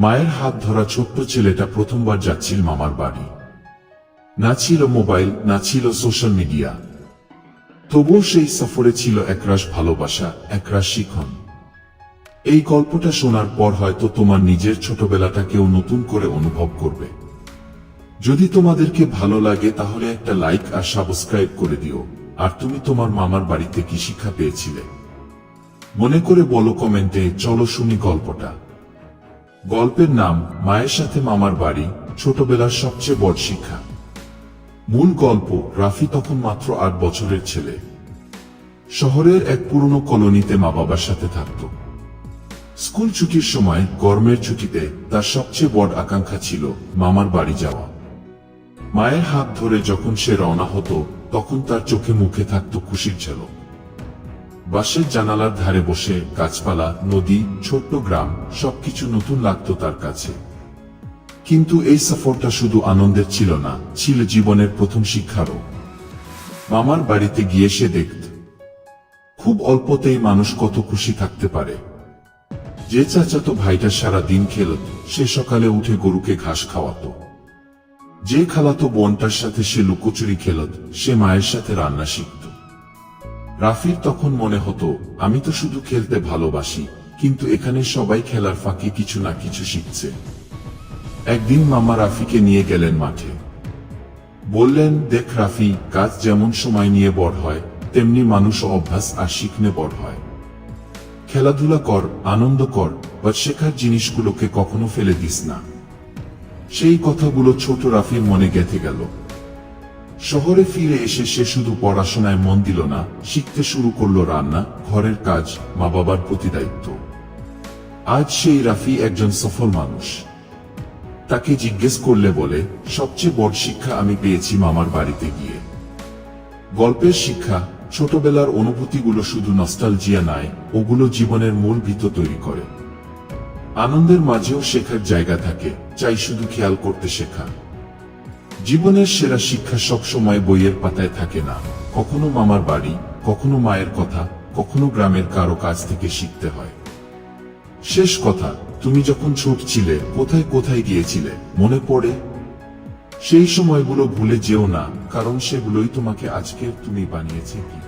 মায়ের হাত ধরা ছোট্ট ছেলেটা প্রথমবার যাচ্ছিল মামার বাড়ি। না ছিল মোবাইল, না ছিল সোশ্যাল মিডিয়া। তবুও সেই সফরে ছিল একরাশ ভালোবাসা, একরাশ শিখন। এই গল্পটা শোনার পর হয়তো তোমার নিজের ছোটবেলাটাকেও নতুন করে অনুভব করবে। যদি তোমাদেরকে ভালো লাগে তাহলে একটা লাইক আর সাবস্ক্রাইব করে দিও। আর তুমি তোমার মামার বাড়িতে কি শিক্ষা পেয়েছিলে? মনে করে বলো কমেন্টে, চলো শুনি গল্পটা। গল্পের নাম মায়ের সাথে মামার বাড়ি, ছোটবেলার সবচেয়ে বড় শিক্ষা। মূল গল্প, রাফি তখন মাত্র আট বছরের ছেলে। শহরের এক পুরনো কলোনিতে মা বাবার সাথে থাকত। স্কুল ছুটির সময়, গরমের ছুটিতে তার সবচেয়ে বড় আকাঙ্ক্ষা ছিল মামার বাড়ি যাওয়া। মায়ের হাত ধরে যখন সে রওনা হতো, তখন তার চোখে মুখে থাকত খুশির ঝলক। বাসের জানালার ধারে বসে গাছপালা, নদী, ছোট্ট গ্রাম, সবকিছু নতুন লাগতো তার কাছে। কিন্তু এই সফরটা শুধু আনন্দের ছিল না, ছিল জীবনের প্রথম শিক্ষারও। মামার বাড়িতে গিয়ে সে দেখত, খুব অল্পতেই মানুষ কত খুশি থাকতে পারে। যে চাচাতো ভাইটা সারা দিন খেলত, সে সকালে উঠে গরুকে ঘাস খাওয়াতো। যে খালাতো বোনটার সাথে সে লুকোচুরি খেলত, সে মায়ের সাথে রান্না শিখত। রাফির তখন মনে হতো, আমি তো শুধু খেলতে ভালোবাসি, কিন্তু এখানে সবাই খেলার ফাঁকে কিছু না কিছু শিখছে। একদিন মামা রাফিকে নিয়ে গেলেন মাঠে। বললেন, দেখ রাফি, কাজ যেমন সময় নিয়ে বড় হয়, তেমনি মানুষ অভ্যাস আর শিখনে বড় হয়। খেলাধুলা কর, আনন্দ কর, বা শেখার জিনিসগুলোকে কখনো ফেলে দিস না। সেই কথাগুলো ছোট রাফির মনে গেঁথে গেল। শহরে ফিরে এসে সে শুধু পড়াশোনায় মন দিল না, শিখতে শুরু করল রান্না, ঘরের কাজ, মা বাবার প্রতি দায়িত্ব। আজ সেই রাফি একজন সফল মানুষ। তাকে জিজ্ঞেস করলে বলে, সবচেয়ে বড় শিক্ষা আমি পেয়েছি মামার বাড়িতে গিয়ে। গল্পের শিক্ষা, ছোটবেলার অনুভূতিগুলো শুধু নস্টালজিয়া নয়, ওগুলো জীবনের মূল ভিত তৈরি করে। আনন্দের মাঝেও শেখার জায়গা থাকে, চাই শুধু খেয়াল করতে শেখা। জীবনের সেরা শিক্ষা সবসময় বইয়ের পাতায় থাকে না। কখনো মামার বাড়ি, কখনো মায়ের কথা, কখনো গ্রামের কারও কাছ থেকে শিখতে হয়। শেষ কথা, তুমি যখন ছোট ছিলে, কোথায় কোথায় গিয়েছিলে, মনে পড়ে? সেই সময়গুলো ভুলে যেও না, কারণ সেগুলোই তোমাকে আজকের তুমি বানিয়েছে কি?